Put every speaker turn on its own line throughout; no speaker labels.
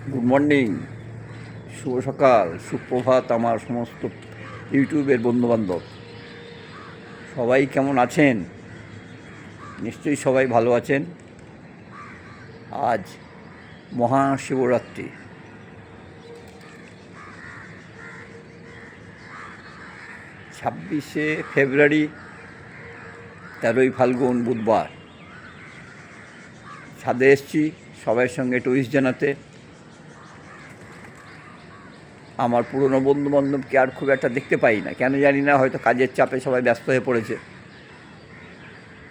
Good morning শুভ সকাল, সুপ্রভাত আমার সমস্ত ইউটিউবের বন্ধুবান্ধব। সবাই কেমন আছেন? নিশ্চয়ই সবাই ভালো আছেন। আজ মহাশিবরাত্রি। ছাব্বিশে ফেব্রুয়ারি, তেরোই ফাল্গুন বুধবার। ছাদে এসছি সবার সঙ্গে টুইস জানাতে। আমার পুরনো বন্ধু বান্ধবকে আর খুব একটা দেখতে পাই না। কেন জানি না, হয়তো কাজের চাপে সবাই ব্যস্ত হয়ে পড়েছে।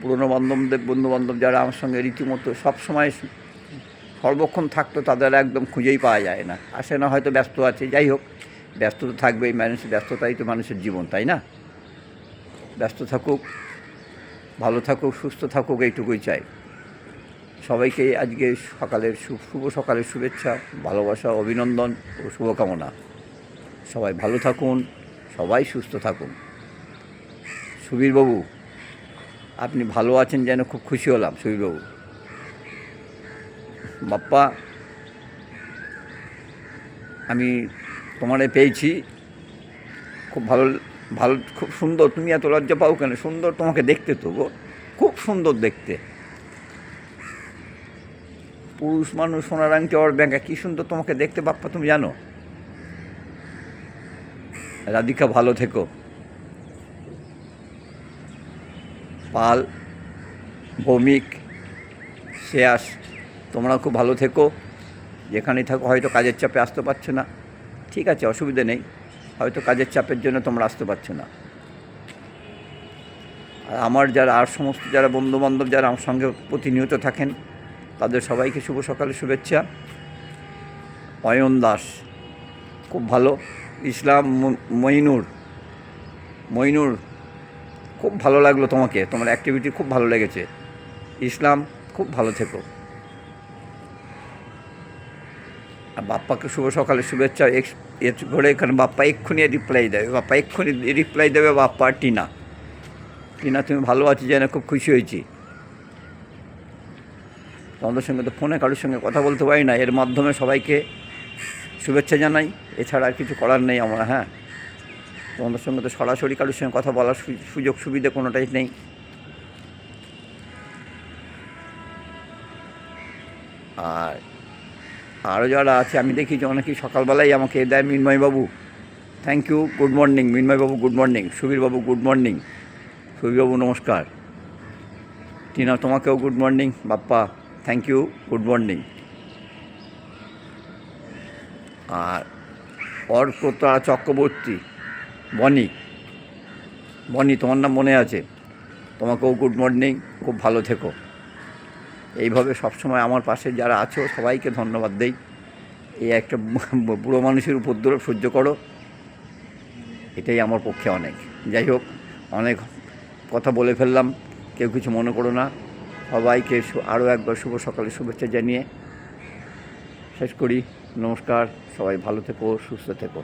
পুরনো বান্ধবদের বন্ধু বান্ধব যারা আমার সঙ্গে রীতিমতো সবসময় সর্বক্ষণ থাকতো, তাদের একদম খুঁজেই পাওয়া যায় না। আসে না, হয়তো ব্যস্ত আছে, যাই হোক, ব্যস্ত তো থাকবেই মানুষের ব্যস্ততাই তো মানুষের জীবন, তাই না? ব্যস্ত থাকুক, ভালো থাকুক, সুস্থ থাকুক, এইটুকুই চাই। সবাইকে আজকে সকালের শুভ সকালের শুভেচ্ছা, ভালোবাসা, অভিনন্দন ও শুভকামনা। সবাই ভালো থাকুন, সবাই সুস্থ থাকুন। সুবীরবাবু, আপনি ভালো আছেন যেন খুব খুশি হলাম, সুবীরবাবু। বাপ্পা, আমি তোমারে পেয়েছি। খুব ভালো ভালো, খুব সুন্দর, তুমি এত লজ্জা পাও কেন? সুন্দর তোমাকে দেখতে তো খুব সুন্দর দেখতে। পুরুষ মানুষ সোনার আংটি ব্যাঙ্কা কী সুন্দর তোমাকে দেখতে বাপ্পা, তুমি জানো? রাধিকা ভালো থেকো। পাল, ভৌমিক শেয়াস তোমরা খুব ভালো থেকো। যেখানেই থাকো, হয়তো কাজের চাপে আসতে পারছ না। ঠিক আছে, অসুবিধা নেই। হয়তো কাজের চাপের জন্য তোমরা আসতে পারছ না। আর আমার যারা, আর সমস্ত যারা বন্ধুবান্ধব যারা আমার সঙ্গে প্রতিনিয়ত থাকেন, তাদের সবাইকে শুভ সকালে, শুভেচ্ছা। অয়ন দাস, খুব ভালো। ইসলাম মইনুর। মইনুর, খুব ভালো লাগল তোমাকে। তোমার অ্যাক্টিভিটি খুব ভালো লেগেছে। ইসলাম খুব ভালো থেকো। আর বাপ্পাকে শুভ সকালে শুভেচ্ছা। এক্স করে এখানে বাপ্পা এক্ষুনি রিপ্লাই দেবে বাপ্পা এক্ষুনি রিপ্লাই দেবে বাপ্পা আর টিনা। টিনা, তুমি ভালো আছো যেন খুব খুশি হয়েছি। তোমাদের সঙ্গে তো ফোনে কারোর সঙ্গে কথা বলতে পারি না। এর মাধ্যমে সবাইকে শুভেচ্ছা জানাই। এছাড়া আর কিছু করার নেই আমার হ্যাঁ। তোমাদের সঙ্গে তো সরাসরি কারোর সঙ্গে কথা বলার সুযোগ সুবিধা কোনোটাই নেই। আর আরও যারা আছে, আমি দেখি যে অনেকেই সকালবেলাই আমাকে দেয়, মিন্ময়বাবু থ্যাংক ইউ গুড মর্নিং মিন্ময়বাবু গুড মর্নিং সুবীরবাবু গুড মর্নিং সুবীরবাবু, নমস্কার। টিনা, তোমাকেও good morning Bappa thank you good morning আর অর্কতা চক্রবর্তী, বনি। বনি, তোমার নাম মনে আছে? তোমাকেও গুড মর্নিং খুব ভালো থেকো। এইভাবে সবসময় আমার পাশে যারা আছো, সবাইকে ধন্যবাদ দেই। এই একটা বুড়ো মানুষের উপদ্রব সহ্য করো। এটাই আমার পক্ষে অনেক। যাই হোক, অনেক কথা বলে ফেললাম, কেউ কিছু মনে করো না। সবাইকে আরও একবার শুভ সকালে শুভেচ্ছা জানিয়ে শেষ করি। নমস্কার সবাই ভালো থেকো সুস্থ থেকো।